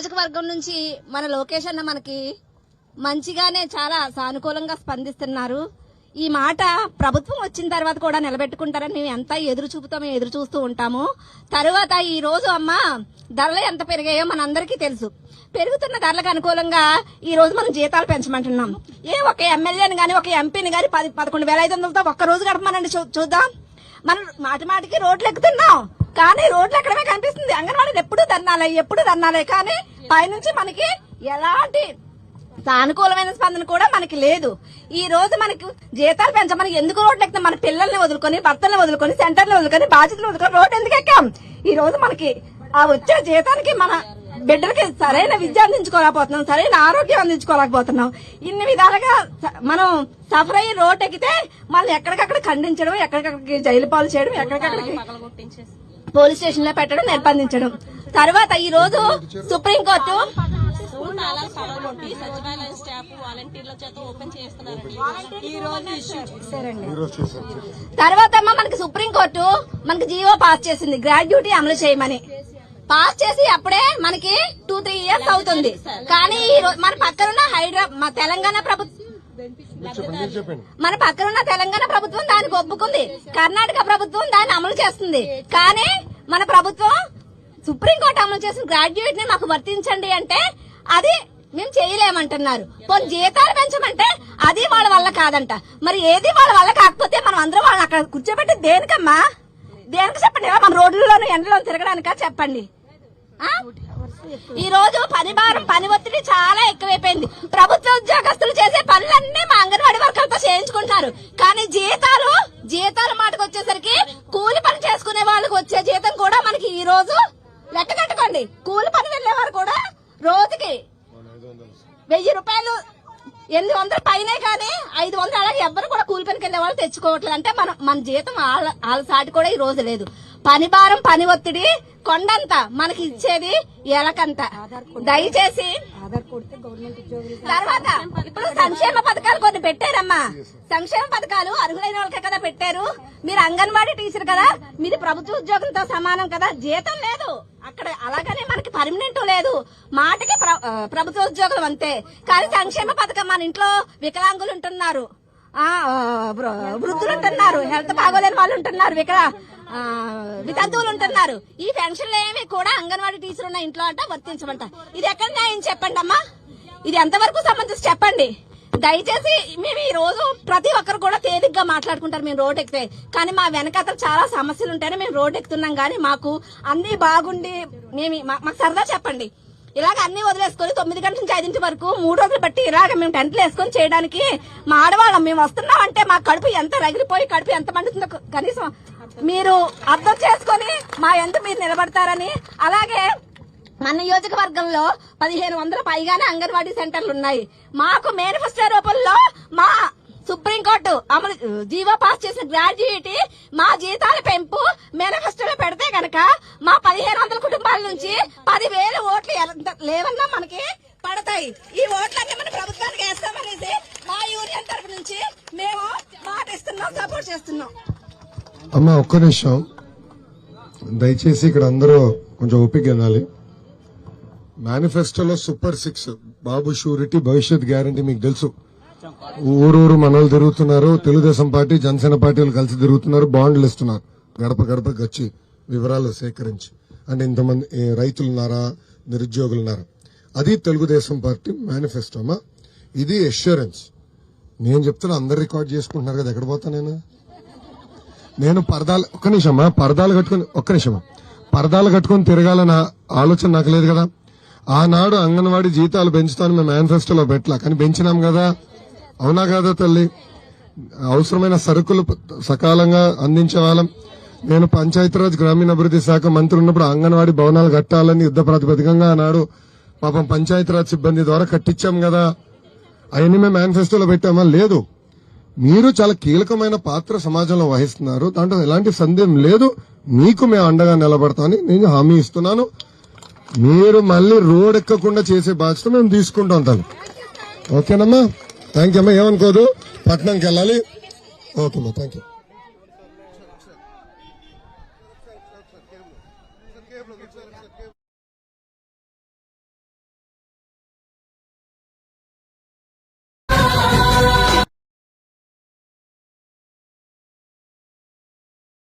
నియోజకవర్గం నుంచి మన లోకేష్ అన్న మనకి మంచిగానే చాలా సానుకూలంగా స్పందిస్తున్నారు. ఈ మాట ప్రభుత్వం వచ్చిన తర్వాత కూడా నిలబెట్టుకుంటారని మేము ఎంత ఎదురు చూపుతో మేము ఎదురు చూస్తూ ఉంటాము తర్వాత ఈ రోజు అమ్మ ధరలు ఎంత పెరిగాయో మనందరికీ తెలుసు. పెరుగుతున్న ధరలకు అనుకూలంగా ఈ రోజు మనం జీతాలు పెంచమంటున్నాం. ఏ ఒక ఎమ్మెల్యేని గాని ఒక ఎంపీని గాని పది పదకొండు వేల ఐదు వందలతో ఒక్క రోజు గడపమనండి చూ- చూద్దాం. మనం మాటి మాటికి రోడ్లు ఎక్కుతున్నాం. కానీ రోడ్లు ఎక్కడమే కనిపిస్తుంది. అంగన్వాడీలు ఎప్పుడు ధర్నాలే ఎప్పుడు ధర్నాలే. కానీ పైనుంచి మనకి ఎలాంటి సానుకూలమైన స్పందన కూడా మనకి లేదు. ఈ రోజు మనకి జీతాలు పెంచమని ఎందుకు రోడ్లు ఎక్కితే? మన పిల్లల్ని వదులుకొని భర్తల్ని వదులుకొని సెంటర్లు వదులుకొని బాధ్యతలు వదులుకొని రోడ్డు ఎందుకు ఎక్కాం? ఈ రోజు మనకి ఆ వచ్చే జీతానికి మన బిడ్డలకి సరైన విద్య అందించుకోలేకపోతున్నాం సరైన ఆరోగ్యం అందించుకోలేకపోతున్నాం. ఇన్ని విధాలుగా మనం సఫర్ అయ్యి రోడ్ ఎక్కితే మళ్ళీ ఎక్కడికక్కడ ఖండించడం ఎక్కడికక్కడికి జైలు పాలు చేయడం ఎక్కడికక్కడికి పోలీస్ స్టేషన్లో పెట్టడం నిర్బంధించడం. తర్వాత ఈ రోజు సుప్రీంకోర్టు తర్వాత మనకి సుప్రీంకోర్టు మనకి జీవో పాస్ చేసింది. గ్రాడ్యుటీ అమలు చేయమని. పాస్ చేసి అప్పుడే మనకి టూ త్రీ ఇయర్స్ అవుతుంది. కానీ ఈ మన పక్కనున్న హైదరాబాద్ తెలంగాణ ప్రభుత్వం మన పక్కనున్న తెలంగాణ ప్రభుత్వం దానికి ఒప్పుకుంది. కర్ణాటక ప్రభుత్వం దాన్ని అమలు చేస్తుంది. కానీ మన ప్రభుత్వం సుప్రీంకోర్టు అమలు చేసిన గ్రాడ్యుయేట్ని మాకు వర్తించండి అంటే అది మేము చేయలేమంటున్నారు. పోనీ జీతాలు పెంచమంటే అది వాళ్ళ వల్ల కాదంట. మరి ఏది వాళ్ళ వల్ల కాకపోతే మనం అందరం వాళ్ళని అక్కడ కూర్చోబెట్టి దేనికమ్మా? దేనికి చెప్పండి? మన రోడ్లలోనూ ఎండలో తిరగడానికా చెప్పండి. ఆ? ఈ రోజు పని భారం పని ఒత్తిడి చాలా ఎక్కువైపోయింది. ప్రభుత్వ ఉద్యోగస్తులు చేసే పనులన్నీ మా అంగన్వాడీ వర్కర్లతో చేయించుకుంటున్నారు. కానీ జీతాలు జీతాల మాటకు వచ్చేసరికి కూలి పని చేసుకునే వాళ్ళకి వచ్చే జీతం కూడా మనకి ఈ రోజు లెక్క కట్టుకోండి కూలి పని వెళ్ళేవారు కూడా రోజుకి వెయ్యి రూపాయలు ఎనిమిది వందల పైనే కానీ ఐదు వందలు అలాగే ఎవ్వరు కూడా కూలి పనికి వెళ్ళే వాళ్ళు తెచ్చుకోవట్లేదు. అంటే మనం మన జీతం వాళ్ళ వాళ్ళ సాటి కూడా ఈ రోజు లేదు. పని భారం పని ఒత్తిడి కొండంత మనకి ఇచ్చేది ఎలకంత దయచేసి తర్వాత ఇప్పుడు సంక్షేమ పథకాలు కొన్ని పెట్టారమ్మా. సంక్షేమ పథకాలు అర్హులైన వాళ్ళకే కదా పెట్టారు. మీరు అంగన్వాడీ టీచర్ కదా మీది ప్రభుత్వ ఉద్యోగంతో సమానం కదా. జీతం లేదు. అక్కడ అలాగనే మనకి పర్మనెంట్ లేదు. మాటకి ప్ర- ప్రభుత్వ ఉద్యోగులు అంతే. కానీ సంక్షేమ పథకం మన ఇంట్లో వికలాంగులు ఉంటున్నారు. వృద్ధులు ఉంటున్నారు హెల్త్ బాగోలేని వాళ్ళు ఉంటున్నారు ఇక్కడ. వితంతువులు ఉంటున్నారు ఈ పెన్షన్లు ఏమి కూడా అంగన్వాడీ టీచర్ ఉన్న ఇంట్లో అంట వర్తించమంట. ఇది ఎక్కడ న్యాయం చెప్పండి అమ్మా ఇది ఎంతవరకు సంబంధించి చెప్పండి? దయచేసి మేము ఈ రోజు ప్రతి ఒక్కరు కూడా తేలిగ్గా మాట్లాడుకుంటారు మేము రోడ్ ఎక్కితే. కానీ మా వెనకాతలు చాలా సమస్యలు ఉంటాయని మేము రోడ్ ఎక్కుతున్నాం. కానీ మాకు అన్ని బాగుండి మేము మాకు సరదా చెప్పండి. ఇలాగ అన్ని వదిలేసుకొని తొమ్మిది గంటల నుంచి ఐదింటి వరకు మూడు రోజులు బట్టి ఇలాగ మేము టెంట్లు వేసుకొని చేయడానికి మా ఆడవాళ్ళం. మేము వస్తున్నాం అంటే మా కడుపు ఎంత రగిలిపోయి కడుపు ఎంత మండుతుందో కనీసం మీరు అర్థం చేసుకొని మా ఎంత మీరు నిలబడతారని. అలాగే మన నియోజకవర్గంలో పదిహేను వందల పైగానే అంగన్వాడీ సెంటర్లు ఉన్నాయి. మాకు మేనిఫెస్టో రూపంలో మా సుప్రీంకోర్టు అమలు జీవో పాస్ చేసిన గ్రాడ్యుయేటీ మా జీతాల పెంపు మేనిఫెస్టోలో పెడితే గనక మా పదిహేను వందల కుటుంబాల నుంచి పదివేలు ఓట్లు లేవన్నా మనకి పడతాయి. ఈ ఓట్లన్నీ మన ప్రభుత్వానికి వేస్తామనేసి మా యూనియన్ తరఫు నుంచి మేము మాట ఇస్తున్నాం సపోర్ట్ చేస్తున్నాం. అమ్మ ఒక్క నిమిషం. దయచేసి ఇక్కడ అందరూ కొంచెం ఓపిక వినాలి. మేనిఫెస్టోలో సూపర్ సిక్స్ బాబు షూరిటీ భవిష్యత్ గ్యారంటీ మీకు తెలుసు. ఊరూరు మనలు తిరుగుతున్నారు తెలుగుదేశం పార్టీ జనసేన పార్టీలు కలిసి తిరుగుతున్నారు బాండ్లు ఇస్తున్నారు. గడప గడపకి వచ్చి వివరాలు సేకరించి. అంటే ఇంతమంది రైతులున్నారా? నిరుద్యోగులు ఉన్నారు అది తెలుగుదేశం పార్టీ మేనిఫెస్టోమా? ఇది ఎష్యూరెన్స్ నేను చెప్తున్నా అందరు రికార్డ్ చేసుకుంటున్నారు కదా ఎక్కడ పోతా నేను? నేను పరదాలు ఒక్క నిమిషమా పరదాలు కట్టుకుని ఒక్క నిమిషమా. పరదాలు కట్టుకుని తిరగాలన్న ఆలోచన నాకు లేదు కదా. ఆనాడు అంగన్వాడీ జీతాలు పెంచుతాను మేము మేనిఫెస్టోలో పెట్టలా కానీ పెంచినాం కదా. అవునా కదా తల్లి? అవసరమైన సరుకులు సకాలంగా అందించే వాళ్ళం. నేను పంచాయతీరాజ్ గ్రామీణాభివృద్ధి శాఖ మంత్రి ఉన్నప్పుడు అంగన్వాడీ భవనాలు కట్టాలని యుద్ధ ప్రాతిపదికంగా ఆనాడు పాపం పంచాయతీరాజ్ సిబ్బంది ద్వారా కట్టించాం కదా. అవన్నీ మేము మేనిఫెస్టోలో పెట్టామా? లేదు. మీరు చాలా కీలకమైన పాత్ర సమాజంలో వహిస్తున్నారు. దాంట్లో ఎలాంటి సందేహం లేదు. మీకు మేము అండగా నిలబడతామని నేను హామీ ఇస్తున్నాను. మీరు మళ్ళీ రోడ్ ఎక్కకుండా చేసే బాధ్యత మేము తీసుకుంటాం తను. ఓకేనమ్మా? థ్యాంక్ యూ అమ్మా. ఏమనుకోదు. పట్నంకి వెళ్ళాలి. ఓకేమ్మా థ్యాంక్ యూ